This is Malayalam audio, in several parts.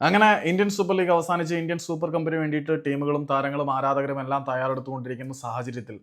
അങ്ങനെ ഇന്ത്യൻ സൂപ്പർ ലീഗ് അവസാനിച്ച് ഇന്ത്യൻ സൂപ്പർ കപ്പിന് വേണ്ടിയിട്ട് ടീമുകളും താരങ്ങളും ആരാധകരും എല്ലാം തയ്യാറെടുത്തുകൊണ്ടിരിക്കുന്ന സാഹചര്യത്തിൽ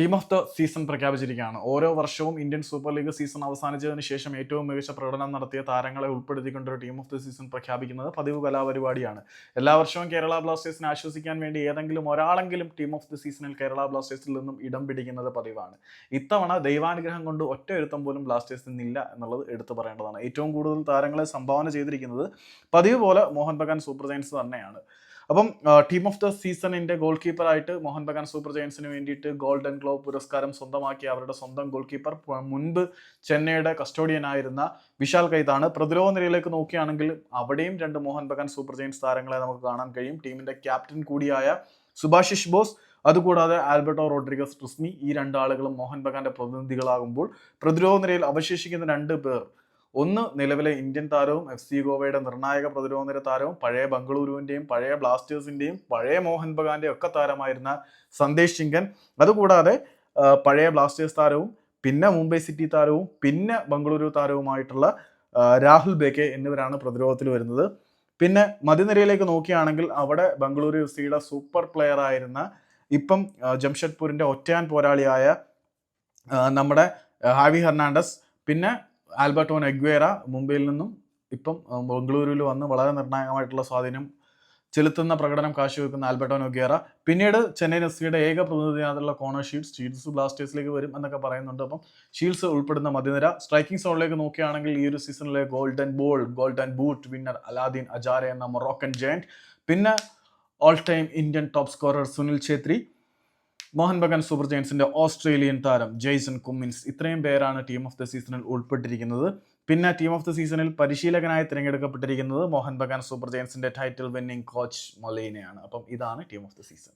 ടീം ഓഫ് ദ സീസൺ പ്രഖ്യാപിച്ചിരിക്കുകയാണ്. ഓരോ വർഷവും ഇന്ത്യൻ സൂപ്പർ ലീഗ് സീസൺ അവസാനിച്ചതിന് ശേഷം ഏറ്റവും മികച്ച പ്രകടനം നടത്തിയ താരങ്ങളെ ഉൾപ്പെടുത്തിക്കൊണ്ട് ടീം ഓഫ് ദ സീസൺ പ്രഖ്യാപിക്കുന്നത് പതിവ് കലാപരിപാടിയാണ്. എല്ലാ വർഷവും കേരള ബ്ലാസ്റ്റേഴ്സിനെ ആശ്വസിക്കാൻ വേണ്ടി ഏതെങ്കിലും ഒരാളെങ്കിലും ടീം ഓഫ് ദി സീസണിൽ കേരള ബ്ലാസ്റ്റേഴ്സിൽ നിന്നും ഇടം പിടിക്കുന്നത് പതിവാണ്. ഇത്തവണ ദൈവാനുഗ്രഹം കൊണ്ട് ഒറ്റ എഴുത്തം പോലും ബ്ലാസ്റ്റേഴ്സിൽ നിന്നില്ല എന്നുള്ളത് എടുത്തു പറയേണ്ടതാണ്. ഏറ്റവും കൂടുതൽ താരങ്ങളെ സംഭാവന ചെയ്തിരിക്കുന്നത് പതിവ് പോലെ മോഹൻ ബഗാൻ സൂപ്പർ ജയൻസ് തന്നെയാണ്. അപ്പം ടീം ഓഫ് ദ സീസണിന്റെ ഗോൾ കീപ്പറായിട്ട് മോഹൻ ബഗാൻ സൂപ്പർ ജയൻസിന് വേണ്ടിയിട്ട് ഗോൾഡൻ ഗ്ലോബ് പുരസ്കാരം സ്വന്തമാക്കിയ അവരുടെ സ്വന്തം ഗോൾ കീപ്പർ മുൻപ് ചെന്നൈയുടെ കസ്റ്റോഡിയൻ ആയിരുന്ന വിശാൽ കൈതാണ്. പ്രതിരോധ നിരയിലേക്ക് നോക്കുകയാണെങ്കിൽ അവിടെയും രണ്ട് മോഹൻ ബഗാൻ സൂപ്പർ ജയൻസ് താരങ്ങളെ നമുക്ക് കാണാൻ കഴിയും. ടീമിന്റെ ക്യാപ്റ്റൻ കൂടിയായ സുഭാഷിഷ് ബോസ് അതുകൂടാതെ ആൽബർട്ടോ റോഡ്രിഗസ് ട്രിസ്മി ഈ രണ്ടാളുകളും മോഹൻ ബഗാന്റെ പ്രതിനിധികളാകുമ്പോൾ പ്രതിരോധ നിരയിൽ അവശേഷിക്കുന്ന രണ്ട് പേർ ഒന്ന് നിലവിലെ ഇന്ത്യൻ താരവും എഫ് സി ഗോവയുടെ നിർണായക പ്രതിരോധ നിര താരവും പഴയ ബംഗളൂരുവിന്റെയും പഴയ ബ്ലാസ്റ്റേഴ്സിന്റെയും പഴയ മോഹൻ ബഗാന്റെയും ഒക്കെ താരമായിരുന്ന സന്ദേശ് ചിങ്കൻ. അതുകൂടാതെ പഴയ ബ്ലാസ്റ്റേഴ്സ് താരവും പിന്നെ മുംബൈ സിറ്റി താരവും പിന്നെ ബംഗളൂരു താരവുമായിട്ടുള്ള രാഹുൽ ബേക്കെ എന്നിവരാണ് പ്രതിരോധത്തിൽ വരുന്നത്. പിന്നെ മധ്യനിരയിലേക്ക് നോക്കുകയാണെങ്കിൽ അവിടെ ബംഗളൂരു എഫ് സിയുടെ സൂപ്പർ പ്ലെയർ ആയിരുന്ന ഇപ്പം ജംഷഡ്പൂരിന്റെ ഒറ്റയാൻ പോരാളിയായ നമ്മുടെ ഹാവി ഹെർണാണ്ടസ് പിന്നെ ആൽബർട്ടോ എഗ്വേറ മുംബൈയിൽ നിന്നും ഇപ്പം ബംഗളൂരുവിൽ വന്ന് വളരെ നിർണായകമായിട്ടുള്ള സ്വാധീനം ചെലുത്തുന്ന പ്രകടനം കാഴ്ചവെക്കുന്ന ആൽബർട്ടോ എഗ്വേറ പിന്നീട് ചെന്നൈ എഫ് ഏക പ്രതിനിധിയായിട്ടുള്ള കോണർ ഷീൽഡ്സ് ഷീൽഡ്സ് ബ്ലാസ്റ്റേഴ്സിലേക്ക് വരും എന്നൊക്കെ പറയുന്നുണ്ട്. അപ്പം ഷീൽഡ്സ് ഉൾപ്പെടുന്ന മധ്യനിര സ്ട്രൈക്കിംഗ് സോണിലേക്ക് നോക്കുകയാണെങ്കിൽ ഈ ഒരു സീസണിലെ golden ball golden boot winner Alaeddine Ajaraie എന്ന മൊറോക്കൻ ജയന്റ് പിന്നെ all time Indian top scorer Sunil Chhetri. Mohan Bagan super ജയൻസിന്റെ Australian താരം ജെയ്സൺ കുമ്മിൻസ് ഇത്രയും പേരാണ് ടീം ഓഫ് ദ സീസണിൽ ഉൾപ്പെട്ടിരിക്കുന്നത്. പിന്നെ ടീം ഓഫ് ദ സീസണിൽ പരിശീലകനായി തിരഞ്ഞെടുക്കപ്പെട്ടിരിക്കുന്നത് മോഹൻ ബഗാൻ സൂപ്പർ ജയൻസിന്റെ ടൈറ്റിൽ വിന്നിംഗ് കോച്ച് മൊലീനയാണ് അപ്പം ഇതാണ് ടീം ഓഫ് ദ സീസൺ